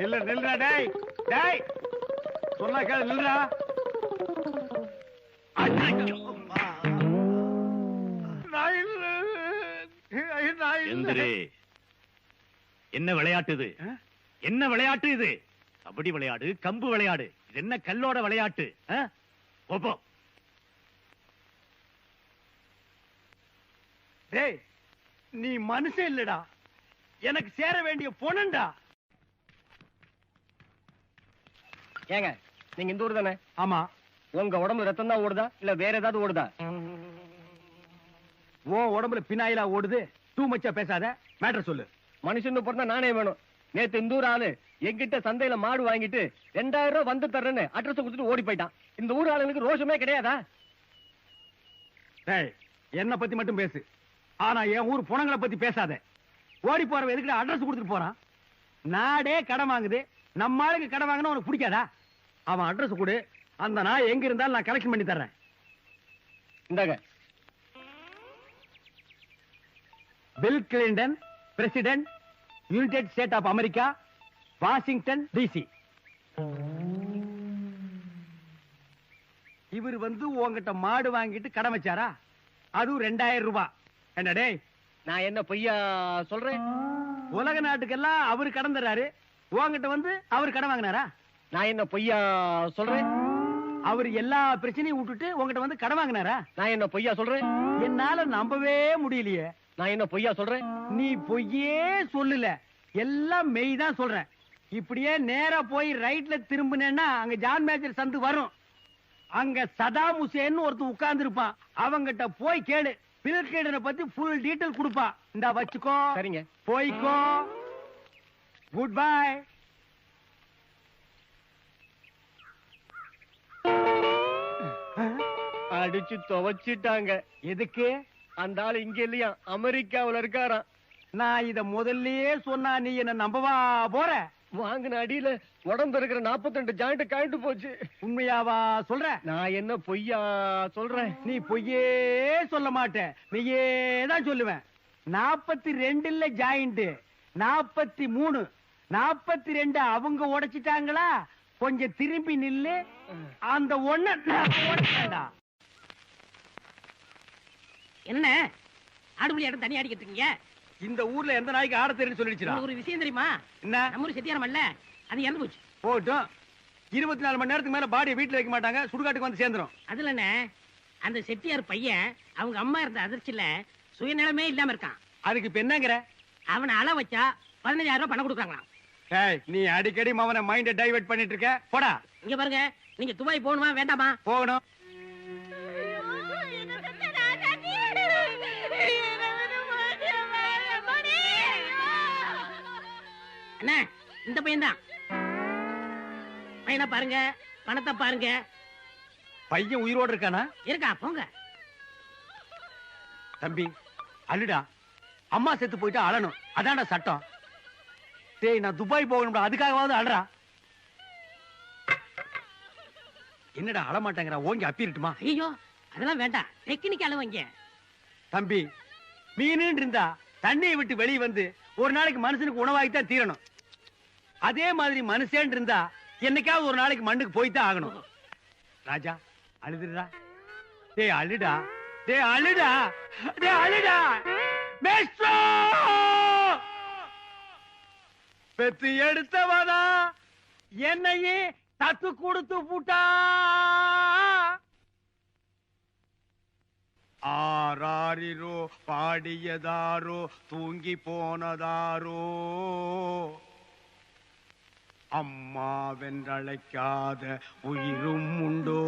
நில்லு நில்லுடா டேய் டேய். சொன்னா கேளு நில்லுடா. எந்திரி. என்ன விளையாட்டு இது? என்ன விளையாட்டு இது? கபடி விளையாடு கம்பு விளையாடு. இது என்ன கல்லோட விளையாட்டு? ஆ? போ, போ. டேய் நீ மனுஷன் இல்லடா. எனக்கு சேர வேண்டிய பொணண்டா ஏங்க நீங்க இந்த ஊர் தானே? ஆமா. உங்க உடம்பு ரத்தம் தான் ஓடுதா? இல்ல வேற ஏதாவது ஓடுதா? உன் உடம்புல பினாயிலா ஓடுது. டூ மச்சா பேசாத. மேட்டர் சொல்லு. மனுஷன் பிறந்தா நானே வேணும். நேத்து இந்த ஊர் ஆளு எங்கிட்ட சந்தையில மாடு வாங்கிட்டு ரெண்டாயிரம் ரூபாய் வந்து தர்றேன்னு அட்ரஸ் கொடுத்துட்டு ஓடி போயிட்டான். இந்த ஊர் ஆளுங்களுக்கு ரோஷமே கிடையாதா? டேய் என்ன பத்தி மட்டும் பேசு. ஆனா என் ஊர் புணங்களை பத்தி பேசாத. ஓடி போறவன் எதுக்கு அட்ரஸ் கொடுத்துட்டு போறான்? நாடே கடன் வாங்குது. நம்ம ஆளுக்கு கடன் வாங்கினா உனக்கு பிடிக்காதா? அவன் அட்ரஸ் கொடு. அந்த நாய் எங்க இருந்தாலும் நான் கலெக்ஷன் பண்ணி தர்றேன். இந்தாங்க. Bill Clinton president United State of America Washington DC இவர் வந்து உன்கிட்ட மாடு வாங்கிட்டு கடன் வச்சாரா? அதுவும் ரெண்டாயிரம் ரூபாய் என்ன டேய் நான் என்ன பொய்யா சொல்றேன்? உலக நாட்டுக்கெல்லாம் அவரு கடன் தர்றாரு. உன்கிட்ட வந்து அவர் கடன் வாங்கினாரா? நான் என்ன பொய்யா சொல்றேன்? அவர் எல்லா பிரச்சனையும் விட்டுட்டு உன்கிட்ட வந்து கடன் வாங்கினாரா? நான் என்ன பொய்யா சொல்றேன்? என்னால நம்பவே முடியலையே. நான் என்ன பொய்யா சொல்றேன்? நீ பொய்யே சொல்லல. எல்லாம் மெய் தான் சொல்றேன். இப்படியே நேரா போய் ரைட்ல திரும்பினேன்னா அங்க ஜான் மேஜர் சந்து வரும். அங்க சதாம் ஹுசேன் ஒருத்தன் உட்கார்ந்து இருப்பான் அவங்கிட்ட போய் கேளு. பில்கேடனை பத்தி ஃபுல் டீடைல் கொடுப்பான். இந்த வச்சுக்கோ. சரிங்க. போய்க்கோ. குட் பை அடிச்சு துவைச்சிட்டாங்க. எதுக்கு? அந்த ஆளு இங்க இல்லையா? அமெரிக்காவுல இருக்காராம். நான் இத முதல்லயே சொன்னா நீ என்ன நம்பவா போற? வாங்கின அடியில உடம்பு இருக்கிற 42 ஜாயிண்ட் கழண்டு போச்சு. உண்மையாவா சொல்ற? நான் என்ன பொய்யா சொல்றேன்? நீ பொய்யே சொல்ல மாட்ட. நீயே தான் சொல்லுவேன். நாற்பத்தி ரெண்டுல ஜாயிண்ட் நாற்பத்தி மூணு நாற்பத்தி ரெண்டு அவங்க உடைச்சிட்டாங்களா? கொஞ்சம் திரும்பி நில்லு. அந்த ஒண்ண. என்ன? ஆடுபுலி இடம் தனியா அடிக்கிட்டு இருக்கீங்க? இந்த ஊர்ல எந்த நாய்க்கு ஆட தெரியும் உங்களுக்கு ஒரு விஷயம் தெரியுமா? என்ன? நம்ம ஊர் செட்டியாரம் இல்ல அது இறந்து போச்சு. போட்டும் இருபத்தி நாலு மணி நேரத்துக்கு மேல பாடியை வீட்டுல வைக்க மாட்டாங்க. சுடுகாட்டுக்கு வந்து சேர்ந்துரும். அதுல என்ன? அந்த செட்டியார் பையன் அவங்க அம்மா இருந்த அதிர்ச்சியில சுயநிலமே இல்லாம இருக்கான். அதுக்கு இப்ப என்னங்கிற? அவனை அள வச்சா பதினஞ்சாயிரம் ரூபாய் பணம் கொடுக்குறாங்களாம். ஏய் நீ அடிக்கடி மவனை மைண்ட டைவர்ட் பண்ணிட்டு இருக்க போடா. இங்க பாருங்க. நீங்க துபாய் போகணுமா வேண்டாமா? போகணும். என்ன இந்த பையன் தான் பையனை பாருங்க பணத்தை பாருங்க. பையன் உயிரோடு இருக்கானா? இருக்கா போங்க. தம்பி அழுடா. அம்மா செத்து போயிட்டா அழணும். அதான்டா சட்டம். டேய் நான் துபாய் போகணும்டா. அதுக்காகவாவது அழறா. என்னடா அழ மாட்டேங்கிறா ஓங்கி அப்பிரட்டுமா ஐயோ அதெல்லாம் வேண்டாம். டெக்னிக் அளவங்க தம்பி மீன் இருந்தா தண்ணியை விட்டு வெளியே வந்து ஒரு நாளைக்கு மனுஷனுக்கு உணவாகித்தான் தீரணும். அதே மாதிரி மனுஷன் இருந்தா என்னைக்காவது ஒரு நாளைக்கு மண்ணுக்கு போய்தான் ஆகணும். ராஜா அழுதுடா டேய் அழுடா. டேய் அழுடா. டேய் அழுடா. மேஸ்ட்ரோ பெத்து எடுத்தவதா என்னையே தத்து கொடுத்து பூட்டா? ஆராரிரோ பாடியதாரோ தூங்கி போனதாரோ? அம்மா வென்றழைக்காத உயிரும் உண்டோ?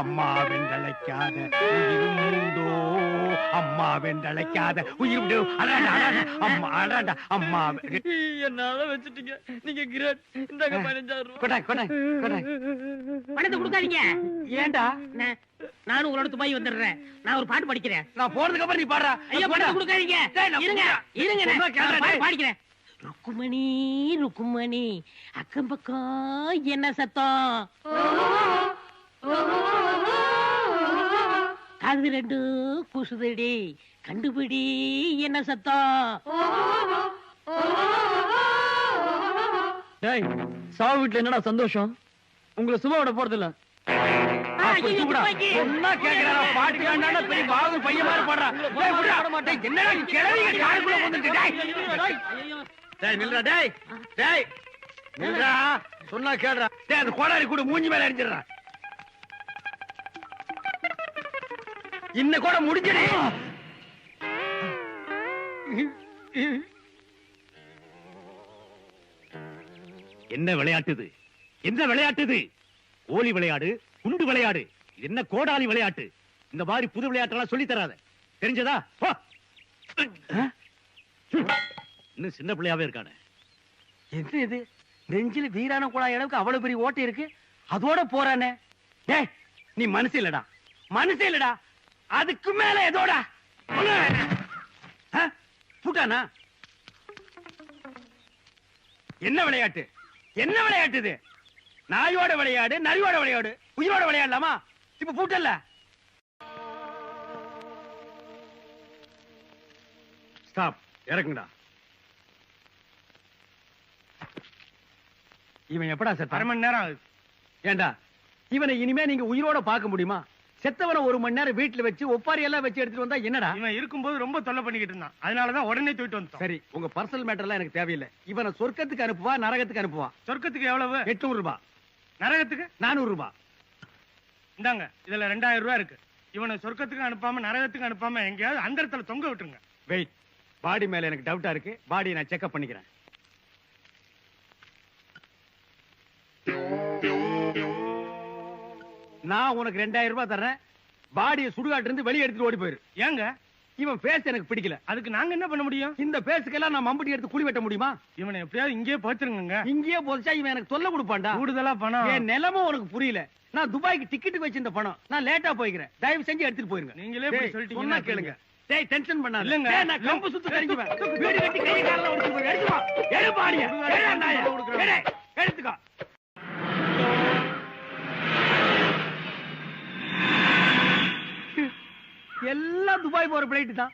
அம்மா வென்றழைக்காத உயிரும் உண்டோ? அம்மா வென்றழைக்காத உயிர் உண்டோ அம்மா அடாடா அம்மா. என்னால வச்சுட்டீங்க. நீங்க கிரேட். இந்தாங்க பதினஞ்சாயிரம் கொடா கொடா கொடா. பணத்தை கொடுக்காதீங்க. ஏன்டா என்ன, நானும் உங்களோட துபாய் வந்துடுறேன். நான் ஒரு பாட்டு படிக்கிறேன். நான் போறதுக்கு அப்புறம் நீ பாடுறா. ஐயா பணத்தை கொடுக்காதீங்க. இருங்க. இருங்க. பாடிக்கிறேன். ருக்குமணி ருக்குமணி. அக்கம் பக்கம் என்ன சத்தம்? காது ரெண்டு குசுதடி. கண்டுபிடி என்ன சத்தம்? டேய் சாவு வீட்டுல என்னடா சந்தோஷம்? உங்களை சும்மா விட போறது இல்ல பாட்டு பையன் மாதிரி பாடுறான். என்னடா கிழவிங்க காருக்குள்ள வந்துட்டு, டேய். நில்றா, டேய். டேய், நில்றா. சொன்னா கேடுறா டேய், அந்த கோடாரி கூட மூஞ்சி மேல எரிஞ்சிடுறா. இன்ன கூட முடிஞ்சிடு என்ன விளையாட்டுது என்ன விளையாட்டுது கோழி கோலி விளையாடு குண்டு விளையாடு என்ன கோடாலி விளையாட்டு இந்த மாதிரி புது விளையாட்டெல்லாம் சொல்லி தராத தெரிஞ்சதா இன்னும் சின்ன பிள்ளையாவே இருக்கானே. என்ன இது? நெஞ்சில் வீரான குழாய் அளவுக்கு அவ்வளவு பெரிய ஓட்டை இருக்கு? அதோட போறானே. டேய் நீ மனசு இல்லடா. மனசு இல்லடா. அதுக்கு மேல எதோடா? புட்டானா? என்ன விளையாட்டு? என்ன விளையாட்டு இது? நாயோட விளையாடு நரியோட விளையாடு உயிரோட விளையாடலாமா? இப்ப பூட்டல்ல ஸ்டாப் இறக்குங்கடா. இவன் எப்படா செத்த அரை மணி நேரம் ஆகுது. ஏண்டா? இவனை இனிமே நீங்க உயிரோட பார்க்க முடியுமா? செத்தவனை ஒரு மணி நேரம் வீட்டுல வச்சு ஒப்பாரி எல்லாம் வச்சு எடுத்துட்டு வந்தா என்னடா? இவன் இருக்கும்போது ரொம்ப தொல்லை பண்ணிக்கிட்டு இருந்தான். அதனாலதான் உடனே தூக்கிட்டு வந்துட்டோம். சரி உங்க பர்சனல் மேட்டர்லாம் எனக்கு தேவையில்லை. இவனை சொர்க்கத்துக்கு அனுப்புவா நரகத்துக்கு அனுப்புவா? சொர்க்கத்துக்கு எவ்வளவு? எட்நூறு ரூபாய் நரகத்துக்கு? நானூறு ரூபாய் இந்தாங்க இதுல ரெண்டாயிரம் ரூபாய் இருக்கு. இவனை சொர்க்கத்துக்கு அனுப்பாம நரகத்துக்கு அனுப்பாம எங்கேயாவது அந்த இடத்துல தொங்க விட்டுருங்க. வெயிட் பாடி மேல எனக்கு டவுட்டா இருக்கு. பாடியை நான் செக்அப் பண்ணிக்கிறேன். நான் உனக்கு ரெண்டாயிரம் ரூபாய் தர்றேன். பாடியை சுடுகாட்டு இருந்து வெளியே எடுத்துட்டு ஓடி போயிரு. ஏங்க? இவன் பேச எனக்கு பிடிக்கல. அதுக்கு நாங்க என்ன பண்ண முடியும்? இந்த பேசுக்கெல்லாம் நான் மம்பட்டி எடுத்து குழி வெட்ட முடியுமா? இவனை எப்படியாவது இங்கேயே போச்சிருங்க இங்கேயே போச்சா இவன் எனக்கு தொல்லை கொடுப்பான்டா. கூடுதலா பணம். என் நிலைமை உனக்கு புரியல. நான் துபாய்க்கு டிக்கெட் வச்சிருந்த பணம். நான் லேட்டா போய்க்கிறேன். தயவு செஞ்சு எடுத்துட்டு போயிருங்க. நீங்களே டேய், சொல்லிட்டீங்கன்னா சொன்னா கேளுங்க. டேய் டென்ஷன் பண்ணாத. இல்லங்க. நான் கம்பு சுத்து கறிஞ்சுவேன் வீடு கட்டி கை காலெல்லாம் ஒடிச்சு போய் எடுத்து வா எடு பாடிய எடு அண்ணாய எடு எடுத்துக்கோ. எல்லாம் துபாய் போற பிளைட் தான்.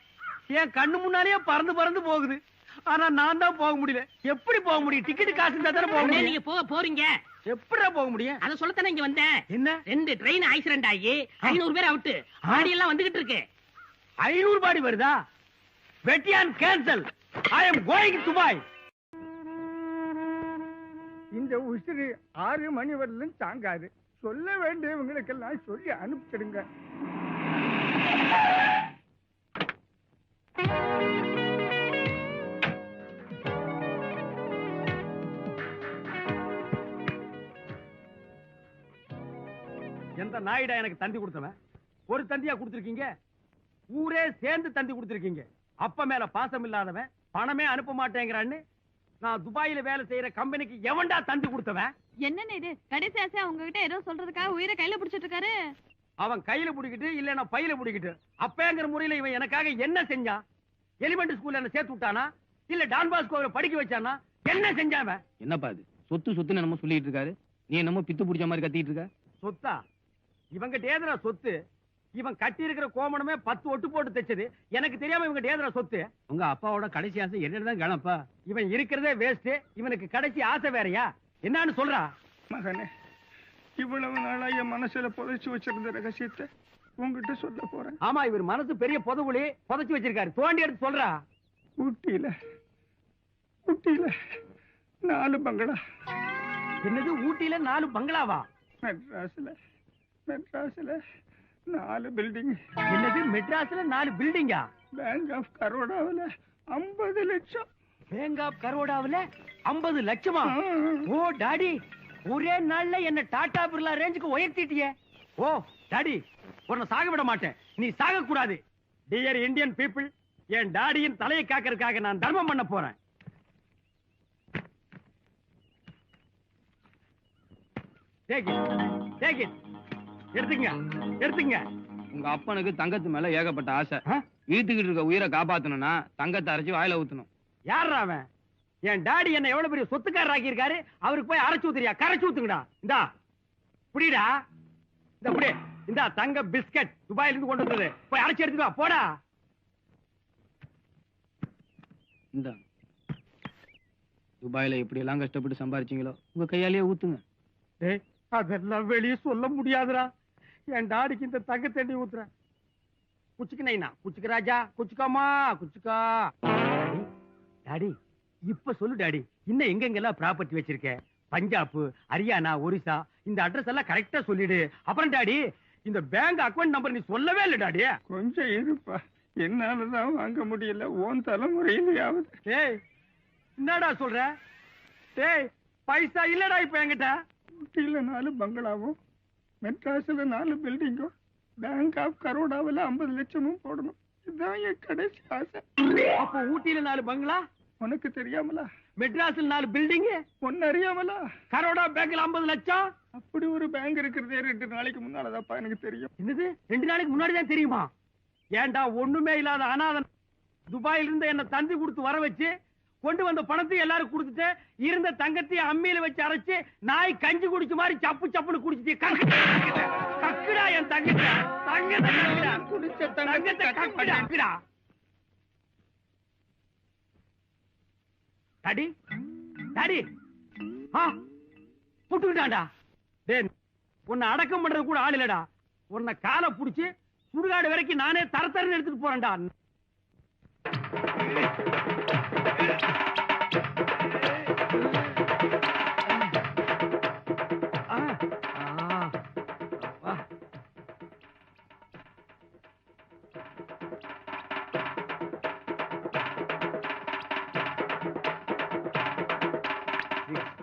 என் கண்ணு முன்னாலேயே பறந்து பறந்து போகுது. ஆனா நான் தான் போக முடியல. எப்படி போக முடியும்? டிக்கெட் காசு இருந்தா தானே போக முடியும்? நீங்க போக போறீங்க. எப்படிடா போக முடியும்? அத சொல்லத்தானே இங்க வந்தேன். என்ன? ரெண்டு ட்ரெயின் ஆக்சிடென்ட் ஆகி ஐநூறு பேர் அவுட்டு ஆடி எல்லாம் வந்துகிட்டு இருக்கு. ஐநூறு பாடி வருதா? வெட்டியான் cancel I am going Dubai இந்த உசிறு ஆறு மணி வரலும் தாங்காது. சொல்ல வேண்டியவங்களுக்கெல்லாம் சொல்லி அனுப்பிச்சிடுங்க. எந்த நாயிடா எனக்கு தந்தி கொடுத்தவன்? ஒரு தந்தியா கொடுத்திருக்கீங்க? ஊரே சேர்ந்து தந்தி கொடுத்திருக்கீங்க. அப்ப மேல பாசம் இல்லாதவன் பணமே அனுப்ப மாட்டேங்கிறான்னு? நான் துபாயில வேலை செய்யற கம்பெனிக்கு எவன்டா தந்தி கொடுத்தவன்? என்னன்னு இது? கடைசி ஆசையா உங்ககிட்ட ஏதோ சொல்றதுக்காக உயிரை கையில புடிச்சிட்டு இருக்காரு. அவன் கையில பிடிக்கிட்டு இல்லன்னா பையில பிடிக்கிட்டு. அப்பேங்கிற முறையில இவன் எனக்காக என்ன செஞ்சான்? எலிமெண்டரி ஸ்கூல்ல என்ன சேர்த்து விட்டானா? இல்ல டான் பாஸ்கோவை படிக்க வச்சானா? என்ன செஞ்சான் அவன்? என்னப்பா இது? சொத்து சொத்து என்னமோ சொல்லிட்டு இருக்காரு. நீ என்னமோ பித்து பிடிச்ச மாதிரி கத்திட்டு இருக்க? சொத்தா? இவங்கிட்ட ஏதுடா சொத்து? இவன் கட்டி இருக்கிற கோமணமே பத்து ஒட்டு போட்டு தைச்சது. எனக்கு தெரியாம இவங்க ஏதுடா சொத்து? உங்க அப்பாவோட கடைசி ஆசை என்னதான் கிளம்பா இவன் இருக்கிறதே வேஸ்ட் இவனுக்கு கடைசி ஆசை வேறயா? என்னன்னு சொல்றா? மகனே. இவ்வளவு நாளா என் மனசுல புதைச்சு வச்சிருந்த ரகசியத்தை உங்ககிட்ட சொல்ல போறேன். ஆமா இவர் மனசு பெரிய புதவுளி புதைச்சு வச்சிருக்காரு. தோண்டி எடுத்து சொல்றா. ஊட்டியில ஊட்டியில நாலு பங்களா. என்னது ஊட்டியில நாலு பங்களாவா? மெட்ராஸ்ல மெட்ராஸ்ல நாலு பில்டிங் என்னது மெட்ராஸ்ல நாலு பில்டிங்கா பேங்க் ஆஃப் கரோடாவில் ஐம்பது லட்சம். பேங்க் ஆஃப் கரோடாவுல ஐம்பது லட்சமா. ஓ டாடி ஒரே நாள்ல என்ன டாடா பிர்லா ரேஞ்சுக்கு உயர்த்திட்டியே. ஓ டாடி உன்னை சாக விட மாட்டேன். நீ சாக கூடாது டியர் இந்தியன் பீப்புள் என் டாடியின் தலையை காக்கறதுக்காக நான் தர்மம் பண்ண போறேன். எடுத்துங்க எடுத்துங்க உங்க அப்பனுக்கு தங்கத்து மேல ஏகப்பட்ட ஆசை? இழுத்துக்கிட்டு இருக்க உயிரை காப்பாத்தணும்னா தங்கத்தை அரைச்சு வாயில ஊத்தணும். யாரா அவன்? என் டாடி என்ன எவ்வளவு பெரிய சொத்துக்காரர் ஆக்கி இருக்காரு அவருக்கு போய் அரைச்சு ஊத்துறியா? கரைச்சு ஊத்துங்கடா. இந்தா புடிடா. இந்த புடி. இந்தா தங்க பிஸ்கட் துபாயில இருந்து கொண்டு வந்தது. போய் அரைச்சு எடுத்துட்டு வா. போடா. இந்த. துபாயில இப்படி எல்லாம் கஷ்டப்பட்டு சம்பாரிச்சீங்களோ உங்க கையாலேயே ஊத்துங்க. டேய் அதெல்லாம் வெளியே சொல்ல முடியாதுடா. என் டாடிக்கு இந்த தங்க தண்ணி ஊத்துறேன். குச்சிக்கு நைனா. குச்சிக்கு ராஜா. குச்சிக்காமா குச்சிக்கா. டாடி இப்ப சொல்லு டாடி. இன்னும் எங்கெங்கெல்லாம் ப்ராப்பர்ட்டி வச்சிருக்க? பஞ்சாப் ஹரியானா ஒரிசா இந்த அட்ரஸ் எல்லாம் கரெக்டா சொல்லிடு. அப்புறம் டாடி இந்த பேங்க் அக்கவுண்ட் நம்பர் நீ சொல்லவே இல்லை டாடி. கொஞ்சம் இருப்பா. என்னாலதான் வாங்க முடியல. ஓன் தலைமுறையிலேயாவது. டேய் என்னடா சொல்ற? டேய் பைசா இல்லடா இப்ப என்கிட்ட. ஊட்டியில நாலு பங்களாவும் மெட்ராஸ்ல நாலு பில்டிங்கும் பேங்க் ஆஃப் கரோடாவில் ஐம்பது லட்சமும் போடணும். இதுதான் என் கடைசி ஆசை. அப்போ ஊட்டியில நாலு பங்களா? உனக்கு தெரியாமலா? மெட்ராஸ்ல நாலு பில்டிங் ஒன்னு அறியாமலா? கரோடா பேங்க்ல ஐம்பது லட்சம்? அப்படி ஒரு பேங்க் இருக்கிறதே ரெண்டு நாளைக்கு முன்னாலதாப்பா எனக்கு தெரியும். என்னது? ரெண்டு நாளைக்கு முன்னாடி தான் தெரியுமா? ஏன்டா ஒண்ணுமே இல்லாத அனாதன் துபாயில இருந்து என்ன தந்தி கொடுத்து வர வச்சு கொண்டு வந்த பணத்தை எல்லாரும் கொடுத்துட்டு இருந்த தங்கத்தையும் அம்மியில வச்சு அரைச்சு நாய் கஞ்சி குடிச்ச மாதிரி சப்பு சப்புன்னு குடிச்சிட்டு கக்கு- கக்குடா என் தங்கத்தை. தங்கத்தை. குடிச்ச தங்கத்தை கக்குடா, டாடி டாடி. ஆ புட்டுக்கிட்டான்டா. டேய் உன்னை அடக்கம் பண்றது கூட ஆள் இல்லடா. உன்னை காலை புடிச்சு சுடுகாடு வரைக்கும் நானே தர எடுத்துட்டு போறேன்டா.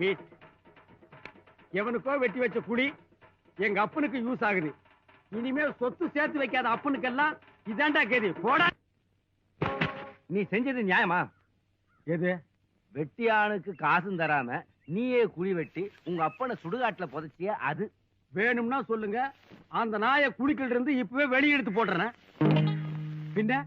Feet. எவனுக்கோ வெட்டி வச்ச குழி எங்க அப்பனுக்கு யூஸ் ஆகுது. இனிமே சொத்து சேர்த்து வைக்காத அப்பனுக்கெல்லாம் இதாண்டா கேதி. போடா. நீ செஞ்சது நியாயமா? எது? வெட்டியானுக்கு காசும் தராம நீயே குழி வெட்டி உங்க அப்பனை சுடுகாட்டுல புதைச்சிய அது. வேணும்னா சொல்லுங்க. அந்த நாயை குழிக்கிட்ட இருந்து இப்பவே வெளியே எடுத்து போடுறேன் பின்ன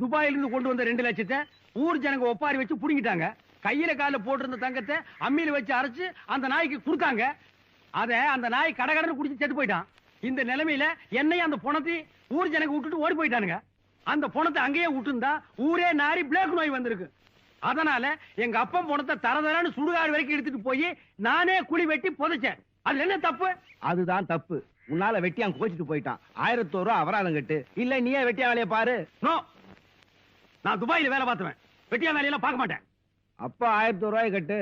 துபாயில இருந்து கொண்டு வந்த ரெண்டு லட்சத்தை ஊர் ஜனங்க ஒப்பாரி வச்சு புடுங்கிட்டாங்க. கையில கால போட்டிருந்த தங்கத்தை அம்மியில வச்சு அரைச்சு அந்த நாய்க்கு கொடுத்தாங்க. அத அந்த நாய் கடகடன்னு குடிச்சு செத்து போயிட்டான். இந்த நிலைமையில என்னையும் அந்த பணத்தை ஊர் ஜனங்க விட்டுட்டு ஓடி போயிட்டானுங்க. அந்த பணத்தை அங்கேயே விட்டுருந்தா ஊரே நாரி பிளேக் நோய் வந்திருக்கு. அதனால எங்க அப்பன் பணத்தை தரதரான்னு சுடுகாடு வரைக்கும் எடுத்துட்டு போய் நானே குழி வெட்டி புதைச்சேன். அதுல என்ன தப்பு? அதுதான் தப்பு. உன்னால வெட்டியான் கோச்சிட்டு போயிட்டான். ஆயிரத்தோரு ரூபா அபராதம் கட்டு. இல்ல நீயே வெட்டியா வேலையை பாரு. நோ. நான் துபாயில வேலை பார்த்துவேன். வெட்டியா வேலையெல்லாம் பார்க்க மாட்டேன். அப்ப ஆயிரத்தி ரூபாய் கட்டு.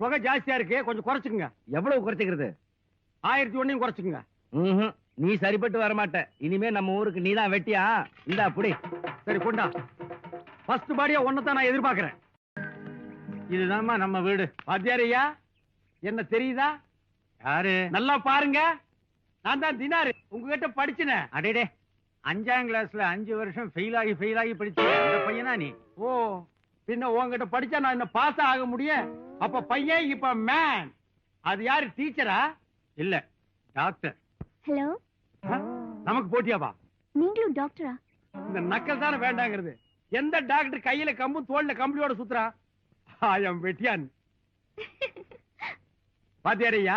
புகை ஜாஸ்தியா இருக்கு கொஞ்சம் குறைச்சுக்குங்க. எவ்வளவு குறைச்சிக்கிறது? ஆயிரத்தி ஒன்னையும் குறைச்சுக்குங்க. நீ சரிப்பட்டு வர மாட்ட இனிமே நம்ம ஊருக்கு நீதான் வெட்டியா? இந்தா புடி. சரி கொண்டா. ஃபர்ஸ்ட் பாடியா ஒன்னதான் நான் எதிர்பார்க்கிறேன். இதுதான்மா நம்ம வீடு. வாத்தியாரையா என்ன தெரியுதா? யாரு? நல்லா பாருங்க. நான் தான் தினாரு. உங்ககிட்ட படிச்சினே அடேடே. அஞ்சாம் கிளாஸ்ல அஞ்சு வருஷம் ஃபெயில் ஆகி ஃபெயில் ஆகி படிச்ச பையனா நீ? ஓ பின்ன உங்ககிட்ட படிச்சா நான் என்ன பாஸ் ஆக முடியும். அப்ப பையன் இப்ப மேன் அது யாரு டீச்சரா இல்ல டாக்டர் ஹலோ நமக்கு போட்டியாவா நீங்களும் டாக்டரா இந்த நக்கல் தானே வேண்டாங்கிறது. எந்த டாக்டர் கையில கம்பும் தோல்ல கம்பளியோட சுத்துறா? ஆயம் வெட்டியான். பாத்தியாரையா?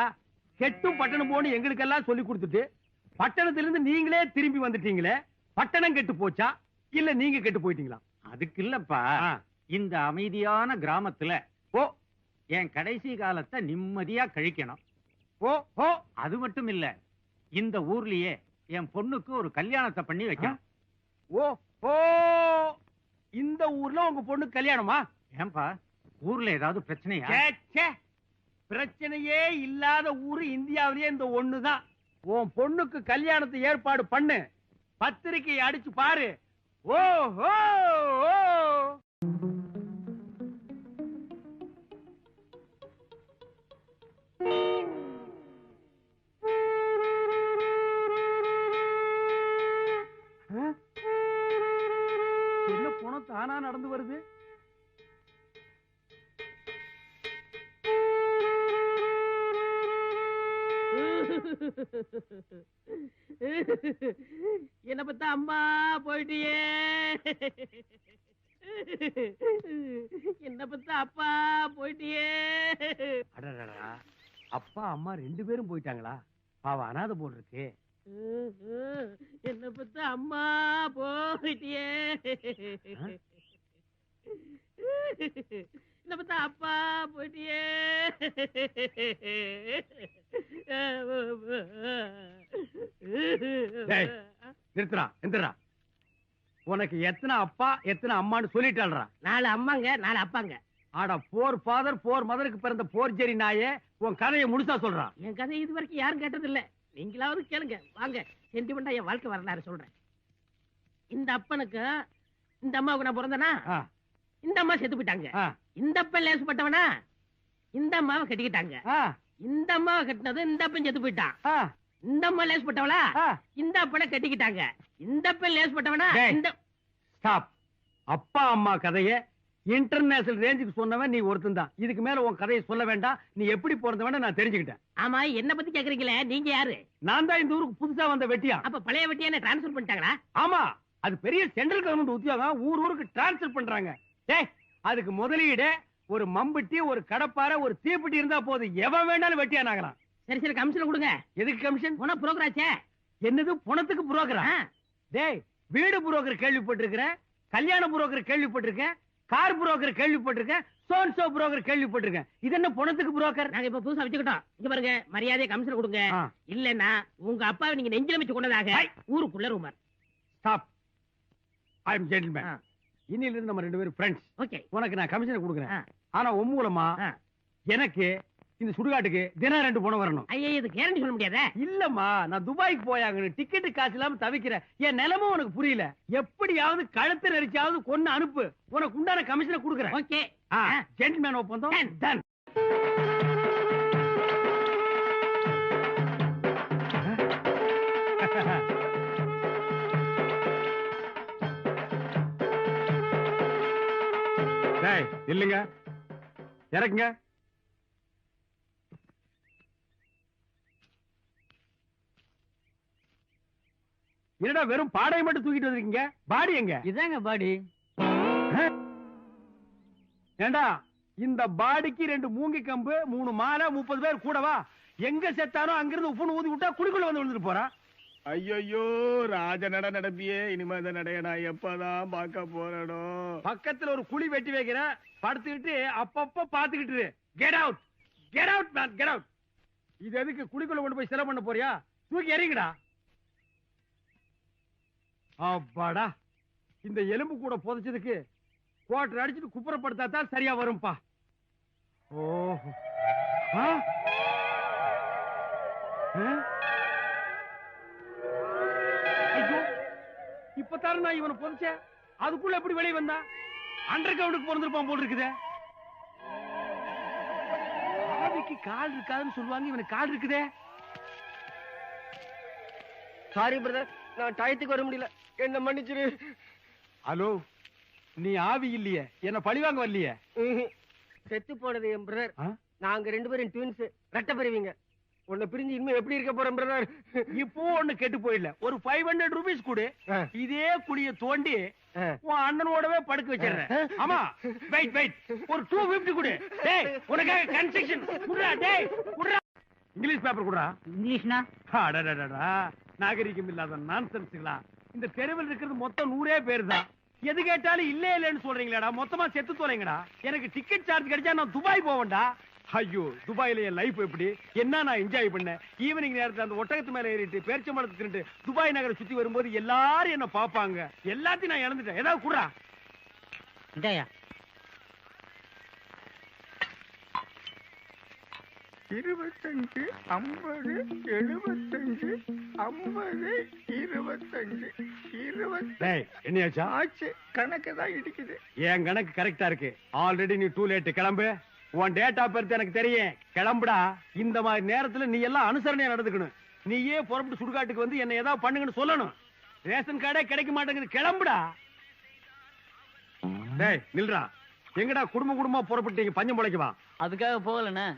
கெட்டும் பட்டணம் போன்னு எங்களுக்கெல்லாம் சொல்லி கொடுத்துட்டு பட்டணத்திலிருந்து நீங்களே திரும்பி வந்துட்டீங்களே பட்டணம் கெட்டு போச்சா? இல்ல நீங்க கெட்டு போயிட்டீங்களா? அதுக்கு இல்லப்பா. இந்த அமைதியான கிராமத்துல ஓ என் கடைசி காலத்தை நிம்மதியா கழிக்கணும். ஓ ஓ அது மட்டும் இல்ல இந்த ஊர்லயே என் பொண்ணுக்கு ஒரு கல்யாணத்தை பண்ணி வைக்கணும். ஓ ஓ இந்த ஊர்ல உங்க பொண்ணு கல்யாணமா? ஏன்பா ஊர்ல ஏதாவது பிரச்சனையா? பிரச்சனையே இல்லாத ஊரு இந்தியாவிலேயே இந்த ஒண்ணுதான். உன் பொண்ணுக்கு கல்யாணத்தை ஏற்பாடு பண்ணு. பத்திரிக்கை அடிச்சு பாரு. ஓ ஓ என்ன தானா நடந்து வருது? என்ன பார்த்தா அம்மா போயிட்டியே. என்ன பார்த்தா அப்பா போயிட்டியே. அடடடா அப்பா அம்மா ரெண்டு பேரும் போயிட்டாங்களா? பாவ அனாதை போல் இருக்கு. என்ன பத்தா அம்மா போயிட்டியே. இந்த பார்த்தா அப்பா போயிட்டியே. டேய். நிறுத்துறா எந்திரா உனக்கு எத்தனை அப்பா எத்தனை அம்மான்னு சொல்லிட்டாள்றா நாலு அம்மாங்க நாலு அப்பாங்க. ஆடா போர் ஃபாதர் போர் மதருக்கு பிறந்த போர் ஜெரி நாயே உன் கதையை முழுசா சொல்றான் என் கதை இது வரைக்கும் யாரும் கேட்டது இல்ல நீங்களாவது கேளுங்க வாங்க. சென்டிமெண்டா என் வாழ்க்கை வரலாறு சொல்றேன். இந்த அப்பனுக்கு இந்த அம்மாவுக்கு நான் பிறந்தனா? இந்த அம்மா செத்து போயிட்டாங்க. இந்த அப்பன் லேசுப்பட்டவனா? இந்த அம்மாவை கட்டிக்கிட்டாங்க. இந்த அம்மாவை கட்டினது இந்த அப்பன் செத்து போயிட்டான். இந்த அம்மா லேசுப்பட்டவளா. இந்த அப்பனை கட்டிக்கிட்டாங்க. இந்த அப்பன் லேசுப்பட்டவனா. இந்த ஸ்டாப். அப்பா அம்மா கதைய இன்டர்நேஷனல் ரேஞ்சுக்கு சொன்னவன் நீ ஒருத்தன் தான் இதுக்கு மேல உன் கதையை சொல்ல வேண்டாம். நீ எப்படி பிறந்தவன நான் தெரிஞ்சுக்கிட்டேன். ஆமா என்ன பத்தி கேக்குறீங்களே? நீங்க யாரு? நான் தான் இந்த ஊருக்கு புதுசா வந்த வெட்டியா? அப்ப பழைய வெட்டியான டிரான்ஸ்பர் பண்ணிட்டாங்களா? ஆமா அது பெரிய சென்ட்ரல் கவர்மெண்ட் உத்தியோகம். ஊர் ஊருக்கு டிரான்ஸ்ஃபர் பண்றாங்க. டேய் அதுக்கு முதலீடு ஒரு மம்பட்டி ஒரு கடப்பாரை ஒரு தீப்பெட்டி இருந்தா போதும் எவன் வேணாலும் வெட்டியான் ஆகலாம் சரி சரி கமிஷன் கொடுங்க. எதுக்கு கமிஷன் போனா புரோக்கராச்சே என்னது பணத்துக்கு புரோக்கரா டேய் வீடு புரோக்கர் கேள்விப்பட்டிருக்கிறேன். கல்யாண புரோக்கர் கேள்விப்பட்டிருக்கேன். கார் புரோக்கர் கேள்விப்பட்டிருக்கேன் சோன் சோ புரோக்கர் கேள்விப்பட்டிருக்கேன் இது என்ன பணத்துக்கு புரோக்கர் நாங்க இப்ப புதுசா வச்சுக்கிட்டோம் இங்க பாருங்க மரியாதையை கமிஷன் கொடுங்க. இல்லன்னா உங்க அப்பாவை நீங்க நெஞ்சில வச்சு கொண்டதாக. ஊருக்குள்ள rumour stop I am gentleman ஆ. இன்னில இருந்து நம்ம ரெண்டு பேரும் ஃப்ரெண்ட்ஸ் ஓகே உனக்கு நான் கமிஷன் கொடுக்குறேன். ஆனா உன் மூலமா. எனக்கு இந்த சுடுகாட்டுக்கு தினம் ரெண்டு பணம் வரணும். ஐயா இது கேரண்டி சொல்ல முடியாதே? இல்லம்மா நான் துபாய்க்கு போயாங்க டிக்கெட் காசு இல்லாம தவிக்கிறேன் என் நிலமும் உனக்கு புரியல. எப்படியாவது கழுத்து நெரிச்சாவது கொன்னு அனுப்பு. உனக்கு உண்டான கமிஷனை கொடுக்குறேன். ஓகே. ஜென்டில்மேன் ஒப்பந்தம். டன் இல்லைங்க இறக்குங்க. என்னடா வெறும் பாடையை மட்டும் தூக்கிட்டு வந்திருக்கீங்க? பாடி எங்க? இதாங்க பாடி. ஏண்டா இந்த பாடிக்கு ரெண்டு மூங்கி கம்பு மூணு மாலை முப்பது பேர் கூடவா எங்க செத்தானோ அங்கிருந்து உப்புன்னு ஊதி விட்டா குடிக்குள்ள வந்து விழுந்துட்டு போறான் ஐயோ ராஜ நட நடப்பியே இனிமே இந்த நடைய நான் எப்பதான் பார்க்க போறேனோ? பக்கத்துல ஒரு குழி வெட்டி வைக்கிறேன் படுத்துக்கிட்டு அப்பப்ப பாத்துக்கிட்டு get out get out man get out இது எதுக்கு குழிக்குள்ள கொண்டு போய் செலவு பண்ண போறியா? தூக்கி எறிங்கடா. அப்பாடா. இந்த எலும்பு கூட புதைச்சதுக்கு கோட்டர் அடிச்சுட்டு குப்புறப்படுத்தா தான் சரியா வரும்பா. ஓஹோ. ஆ? ஐயோ இப்பதானே நான் இவனை புதைச்சேன்? அதுக்குள்ள எப்படி வெளியே வந்தா? அண்டர் கிரவுண்டுக்கு பிறந்திருப்பான் போல் இருக்குதே ஆவிக்கு கால் இருக்காதுன்னு சொல்லுவாங்க இவனுக்கு கால் இருக்குதே. சாரி பிரதர் நான் டயத்துக்கு வர முடியல. என்ன மன்னிச்சிரு. ஹலோ நீ ஆவி இல்லையே. என்ன பழிவாங்க வரலையே. செத்து போனது என் பிரதர்? நாங்க ரெண்டு பேரும் ட்வின்ஸ் ரெட்ட பெறுவீங்க உன்னை பிரிஞ்சு இனிமே எப்படி இருக்க போறேன் பிரதர் இப்போ ஒண்ணு கெட்டு போயிடல. ஒரு ஃபைவ் ஹண்ட்ரட் ருபீஸ் கொடு. இதே குழிய தோண்டி உன் அண்ணனோடவே படுக்க வச்சிடுறேன். ஆமா. வெயிட் வெயிட் ஒரு டூ பிப்டி கொடு. டேய் உனக்காக கன்ஸ்ட்ரக்ஷன் குடுறா டேய் குடுறா. இங்கிலீஷ் பேப்பர் குடுறா. இங்கிலீஷ்னா? அடடடடா. நாகரிகம் இல்லாத நான்சென்ஸுங்களா? இந்த தெருவில் இருக்கிறது மொத்தம் நூறே பேர் தான் எது கேட்டாலும் இல்லே இல்லைன்னு சொல்றீங்களாடா? மொத்தமா செத்து தொலைங்கடா. எனக்கு டிக்கெட் சார்ஜ் கிடைச்சா நான் துபாய் போவேன்டா. ஐயோ துபாயில என் லைஃப் எப்படி? என்ன நான் என்ஜாய் பண்ணேன்? ஈவினிங் நேரத்துல அந்த ஒட்டகத்து மேல ஏறிட்டு பேரிச்சம்பழத்தை தின்னுட்டு துபாய் நகரை சுத்தி வரும்போது எல்லாரும் என்ன பாப்பாங்க எல்லாத்தையும் நான் இழந்துட்டேன். ஏதாவது குடுறா? இருபத்தஞ்சு ஐம்பது எழுபத்தஞ்சு ஐம்பது இருபத்தஞ்சு இருபத்தி டேய் என்னையாச்சா? ஆச்சு. கணக்கு தான் இடிக்குது. என் கணக்கு கரெக்டா இருக்கு. ஆல்ரெடி நீ டூ லேட் கிளம்பு. உன் டேட் ஆஃப் பர்த் எனக்கு தெரியும். கிளம்புடா. இந்த மாதிரி நேரத்துல நீ எல்லாம் அனுசரணையா நடந்துக்கணும். நீயே புறப்பட்டு சுடுகாட்டுக்கு வந்து என்ன ஏதாவது பண்ணுங்கன்னு சொல்லணும். ரேஷன் கார்டே கிடைக்க மாட்டேங்குது. கிளம்புடா. டேய் நில்றா. எங்கடா குடும்ப குடும்பமா புறப்பட்டீங்க பஞ்சம் முளைக்குவா அதுக்காக போகலண்ணே.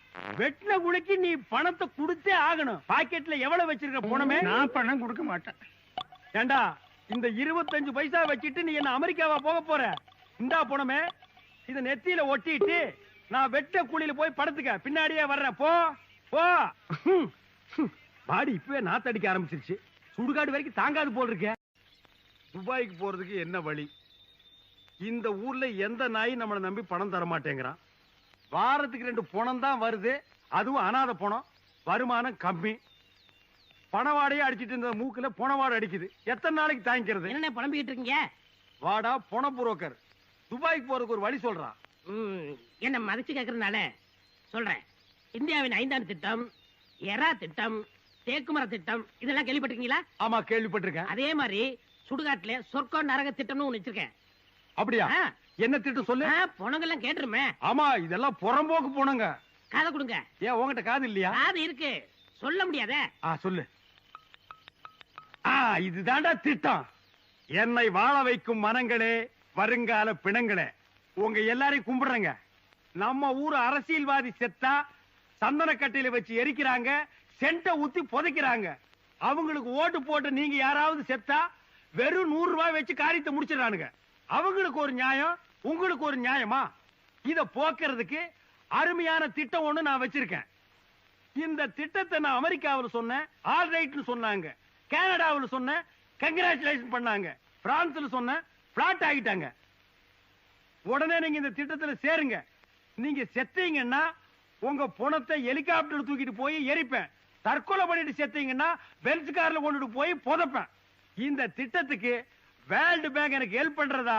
வெட்டின குழிக்கு நீ பணத்தை கொடுத்தே ஆகணும். பாக்கெட்ல எவ்வளவு வச்சிருக்க பணமே? நான் பணம் கொடுக்க மாட்டேன். ஏண்டா இந்த இருபத்தஞ்சு பைசா வச்சுட்டு நீ என்ன அமெரிக்காவா போக போற? இந்தா போனமே இத நெத்தியில ஒட்டிட்டு நான் வெட்ட குழியில போய் படுத்துக்க. பின்னாடியே வர்றேன் போ போ. பாடி இப்பவே நாத்தடிக்க ஆரம்பிச்சிருச்சு. சுடுகாடு வரைக்கும் தாங்காது போல் இருக்க துபாய்க்கு போறதுக்கு என்ன வழி? இந்த ஊர்ல எந்த நாயும் நம்மளை நம்பி பணம் தர மாட்டேங்கிறான். வாரத்துக்கு ரெண்டு பணம் தான் வருது. அதுவும் அனாதை பணம். வருமானம் கம்மி. பணவாடையே அடிச்சிட்டு இருந்த மூக்குல பணவாடை அடிக்குது. எத்தனை நாளைக்கு தாங்கிக்கிறது? என்ன புலம்பிக்கிட்டு இருக்கீங்க? வாடா பண புரோக்கர். துபாய்க்கு போறதுக்கு ஒரு வழி சொல்றான் ம், என்ன மதிச்சு கேக்குறதுனால சொல்றேன். இந்தியாவின் ஐந்தாண்டு திட்டம் எரா திட்டம் தேக்குமர திட்டம் இதெல்லாம் கேள்விப்பட்டிருக்கீங்களா? ஆமா கேள்விப்பட்டிருக்கேன். அதே மாதிரி சுடுகாட்டுல சொர்க்கம் நரக திட்டம்னு ஒண்ணு வச்சிருக்கேன். அப்படியா? என்ன திட்டம் சொல்லு? பொணங்கெல்லாம் கேட்டுருமே. ஆமா இதெல்லாம் புறம்போக்கு போனங்க காதை கொடுங்க. ஏன் உன்கிட்ட காது இல்லையா? காது இருக்கு. சொல்ல முடியாதே. ஆ சொல்லு. ஆ இதுதான்டா திட்டம். என்னை வாழ வைக்கும் மனங்களே வருங்கால பிணங்களே. உங்க எல்லாரையும் கும்பிடுறேங்க. நம்ம ஊர் அரசியல்வாதி செத்தா சந்தன கட்டையில வச்சு எரிக்கிறாங்க சென்ட ஊத்தி புதைக்கிறாங்க. அவங்களுக்கு ஓட்டு போட்டு நீங்க யாராவது செத்தா வெறும் நூறு ரூபாய் வச்சு காரியத்தை முடிச்சிடறானுங்க. அவங்களுக்கு ஒரு நியாயம் உங்களுக்கு ஒரு நியாயமா? இத போக்குறதுக்கு அருமையான திட்டம் ஒண்ணு நான் வச்சிருக்கேன். இந்த திட்டத்தை நான் அமெரிக்காவில் சொன்னேன் ஆல் ரைட்னு சொன்னாங்க. கனடாவில் சொன்னேன் கங்கராச்சுலேஷன் பண்ணாங்க. பிரான்ஸ்ல சொன்னேன் பிளாட் ஆகிட்டாங்க. உடனே நீங்க இந்த திட்டத்துல சேருங்க. நீங்க செத்தீங்கன்னா உங்க பணத்தை ஹெலிகாப்டர் தூக்கிட்டு போய் எரிப்பேன். தற்கொலை பண்ணிட்டு செத்தீங்கன்னா பெல்ஸ் கார்ல கொண்டுட்டு போய் புதைப்பேன். இந்த திட்டத்துக்கு வேர்ல்டு பேங்க் எனக்கு ஹெல்ப் பண்றதா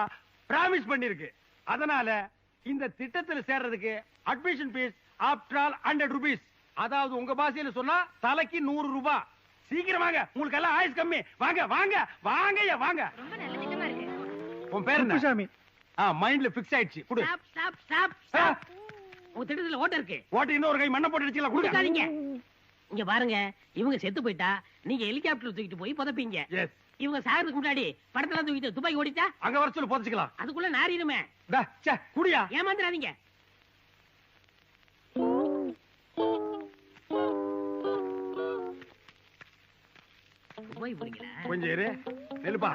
பிராமிஸ் பண்ணிருக்கு. அதனால இந்த திட்டத்துல சேர்றதுக்கு admission fees after all hundred rupees அதாவது உங்க பாஷையில சொன்னா தலைக்கு நூறு ரூபாய் சீக்கிரம் வாங்க. உங்களுக்கு எல்லாம் ஆயுஸ் கம்மி. வாங்க வாங்க வாங்கய்யா வாங்க. ரொம்ப நல்ல திட்டமா இருக்கு. உன் பேர் என்ன? ஆ மைண்ட்ல ஃபிக்ஸ் ஆயிடுச்சு. குடு. ஸ்டாப் ஸ்டாப் ஸ்டாப் உங்க திட்டத்துல ஓட்ட இருக்கு. ஓட்டு இன்னொரு கை மண்ணை போட்டு அடிச்சுக்கலாம் கொடுங்க. கொடுக்காதீங்க இங்க பாருங்க. இவங்க செத்து போயிட்டா நீங்க ஹெலிகாப்டர் தூக்கிட்டு போய் புதைப்பீங்க. எஸ் இவங்க சாகிறதுக்கு முன்னாடி படத்தெல்லாம் தூக்கிட்டு துபாய் ஓடிட்டா அங்க வர சொல்லி புதைச்சுக்கலாம். அதுக்குள்ள நாரிடுமே. குடியா. ஏமாந்துடாதீங்க. துபாய் போறீங்களா கொஞ்சம் இரு. நெல்லுப்பா.